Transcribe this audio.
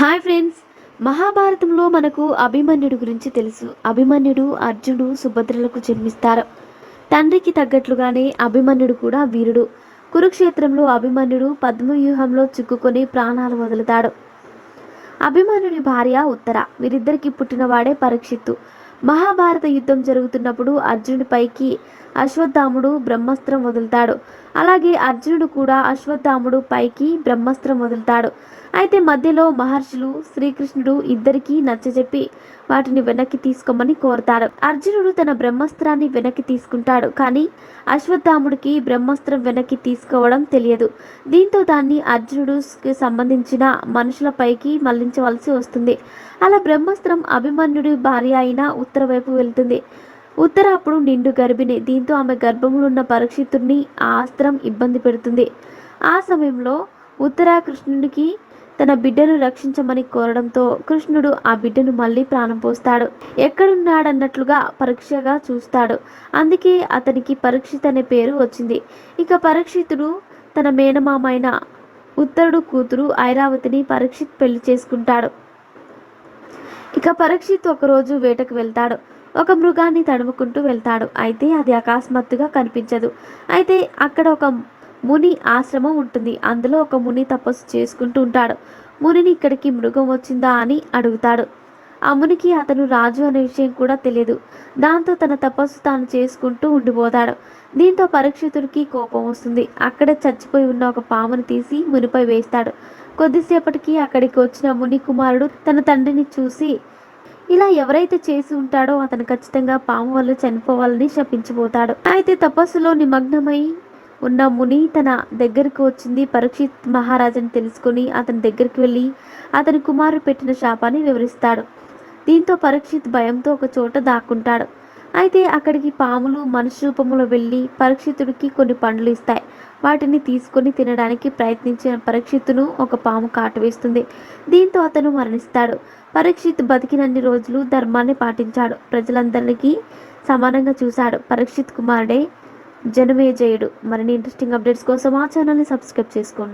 Hi friends. మహాభారతంలో మనకు అభిమన్యుడు గురించి తెలుసు. అభిమన్యుడు అర్జునుడు సుభద్రలకు జన్మిస్తారు. తండ్రికి తగ్గట్లుగానే అభిమన్యుడు కూడా వీరుడు. కురుక్షేత్రంలో అభిమన్యుడు పద్మవ్యూహంలో చిక్కుకొని ప్రాణాలు వదులుతాడు. అభిమన్యుడి భార్య ఉత్తర. వీరిద్దరికి పుట్టినవాడే పరీక్షిత్తు. మహాభారత యుద్ధం జరుగుతున్నప్పుడు అర్జునుడి పైకి అశ్వత్థాముడు బ్రహ్మాస్త్రం వదులుతాడు. అలాగే అర్జునుడు కూడా అశ్వత్థాముడు పైకి బ్రహ్మాస్త్రం వదులుతాడు. అయితే మధ్యలో మహర్షులు శ్రీకృష్ణుడు ఇద్దరికీ నచ్చజెప్పి వాటిని వెనక్కి తీసుకోమని కోరతాడు అర్జునుడు తన బ్రహ్మాస్త్రాన్ని వెనక్కి తీసుకుంటాడు కానీ అశ్వత్థాముడికి బ్రహ్మాస్త్రం వెనక్కి తీసుకోవడం తెలియదు. దీంతో దాన్ని అర్జునుడుకి సంబంధించిన మనుషులపైకి మళ్ళించవలసి వస్తుంది. అలా బ్రహ్మాస్త్రం అభిమన్యుడి భార్య అయిన ఉత్తర వైపు వెళ్తుంది. ఉత్తర అప్పుడు నిండు గర్భిణి. దీంతో ఆమె గర్భంలో ఉన్న పరీక్షితుడిని ఆ అస్త్రం ఇబ్బంది పెడుతుంది. ఆ సమయంలో ఉత్తర కృష్ణుడికి తన బిడ్డను రక్షించమని కోరడంతో కృష్ణుడు ఆ బిడ్డను మళ్ళీ ప్రాణం పోస్తాడు. ఎక్కడున్నాడన్నట్లుగా పరీక్షగా చూస్తాడు. అందుకే అతనికి పరీక్షిత్ అనే పేరు వచ్చింది. ఇక పరీక్షితుడు తన మేనమామైన ఉత్తరుడు కూతురు ఐరావతిని పరీక్షిత్ పెళ్ళి చేసుకుంటాడు. ఇక పరీక్షిత్ ఒకరోజు వేటకు వెళ్తాడు. ఒక మృగాన్ని తడుముకుంటూ వెళ్తాడు. అయితే అది అకస్మాత్తుగా కనిపించదు. అయితే అక్కడ ఒక ముని ఆశ్రమం ఉంటుంది. అందులో ఒక ముని తపస్సు చేసుకుంటూ ఉంటాడు. మునిని ఇక్కడికి మృగం వచ్చిందా అని అడుగుతాడు. ఆ మునికి అతను రాజు అనే విషయం కూడా తెలియదు. దాంతో తన తపస్సు తాను చేసుకుంటూ ఉండిపోతాడు. దీంతో పరీక్షితుడికి కోపం వస్తుంది. అక్కడే చచ్చిపోయి ఉన్న ఒక పామును తీసి మునిపై వేస్తాడు. కొద్దిసేపటికి అక్కడికి వచ్చిన ముని కుమారుడు తన తండ్రిని చూసి ఇలా ఎవరైతే చేసి ఉంటాడో అతను ఖచ్చితంగా పాము వల్ల చనిపోవాలని శపించిపోతాడు. అయితే తపస్సులో నిమగ్నమై ఉన్న ముని తన దగ్గరికి వచ్చింది. పరీక్షిత్ మహారాజుని తెలుసుకుని అతని దగ్గరికి వెళ్ళి అతని కుమారుడు పెట్టిన శాపాన్ని వివరిస్తాడు. దీంతో పరీక్షిత్ భయంతో ఒక చోట దాక్కుంటాడు. అయితే అక్కడికి పాములు మనుషు రూపంలో వెళ్ళి పరీక్షితుడికి కొన్ని పండ్లు ఇస్తాయి. వాటిని తీసుకొని తినడానికి ప్రయత్నించిన పరీక్షిత్తును ఒక పాము కాటవేస్తుంది దీంతో అతను మరణిస్తాడు. పరీక్షిత్ బతికినన్ని రోజులు ధర్మాన్ని పాటించాడు. ప్రజలందరికీ సమానంగా చూశాడు. పరీక్షిత్ కుమారుడే జనమేజయుడు. మరిన్ని ఇంట్రెస్టింగ్ అప్డేట్స్ కోసం మా ఛానల్ని సబ్స్క్రైబ్ చేసుకోండి.